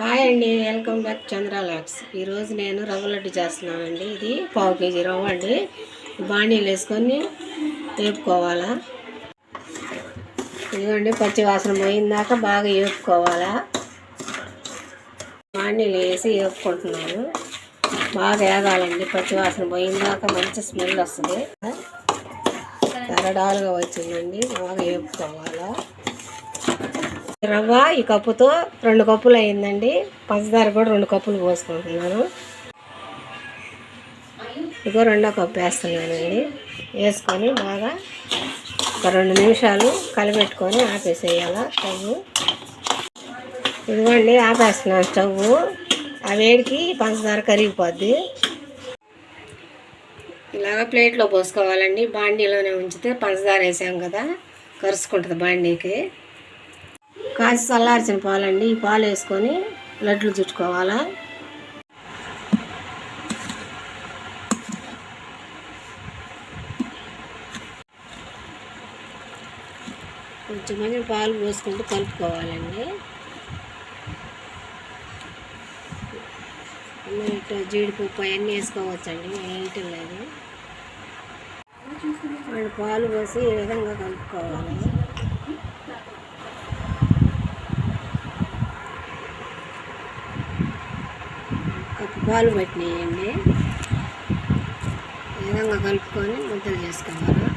Hi అండి welcome back చంద్రాలాక్స్ ఈరోజు నేను రవ్వ లడ్డు చేస్తున్నానండి. ఇది పావు కేజీ రవ్వ అండి. బాణీలు వేసుకొని వేపుకోవాలా. ఇదిగోండి పచ్చి వాసన పోయిందాక బాగా వేపుకోవాలా. బాణీలు వేసి వేపుకుంటున్నాను. బాగా వేగాలండి పచ్చి వాసన పోయిందాక మంచి స్మెల్ వస్తుంది. తరడాలుగా వచ్చిందండి బాగా వేపుకోవాలా. రవ్వ ఈ కప్పుతో రెండు కప్పులు అయిందండి. పంచదార కూడా రెండు కప్పులు పోసుకుంటున్నాను. ఇగో రెండో కప్పు వేస్తున్నానండి. వేసుకొని బాగా ఒక రెండు నిమిషాలు కలిపెట్టుకొని ఆపేసేయాల స్టవ్ ఇదిగోండి ఆపేస్తున్నాను స్టవ్ ఆ వేడికి పంచదార కరిగిపోద్ది. ఇలాగ ప్లేట్లో పోసుకోవాలండి. బాండీలోనే ఉంచితే పంచదార వేసాం కదా కరుసుకుంటుంది బాండీకి. కాసి చల్లార్చిన పాలండి. ఈ పాలు వేసుకొని లడ్లు చుట్టుకోవాలా. కొంచెం మంచి పాలు పోసుకుంటూ కలుపుకోవాలండి. ఇట్లా జీడిపప్పు అవన్నీ వేసుకోవచ్చండి. ఏంటి లేదు. పాలు పోసి ఈ విధంగా కలుపుకోవాలి కప్పు పాలు పట్టినాయండి ఈ విధంగా కలుపుకొని ముద్దలు చేసుకోవాలి.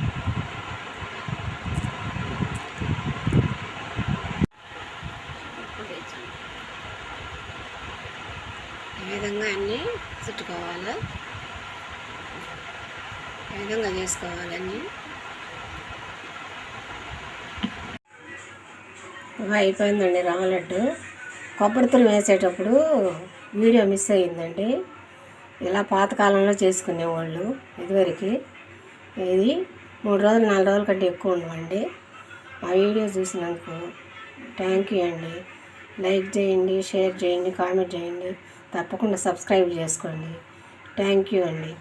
ఈ విధంగా అన్నీ చుట్టుకోవాలి. ఈ విధంగా చేసుకోవాలన్నీ అయిపోయిందండి రామలడ్డు కొబ్బరి తురుము వేసేటప్పుడు వీడియో మిస్ అయ్యిందండి. ఇలా పాతకాలంలో చేసుకునేవాళ్ళు ఇదివరకు. ఇది మూడు రోజులు నాలుగు రోజుల కంటే ఎక్కువ ఉండవండి. ఆ వీడియో చూసినందుకు థ్యాంక్ యూ అండి. లైక్ చేయండి షేర్ చేయండి కామెంట్ చేయండి. తప్పకుండా సబ్స్క్రైబ్ చేసుకోండి. థ్యాంక్ యూ అండి.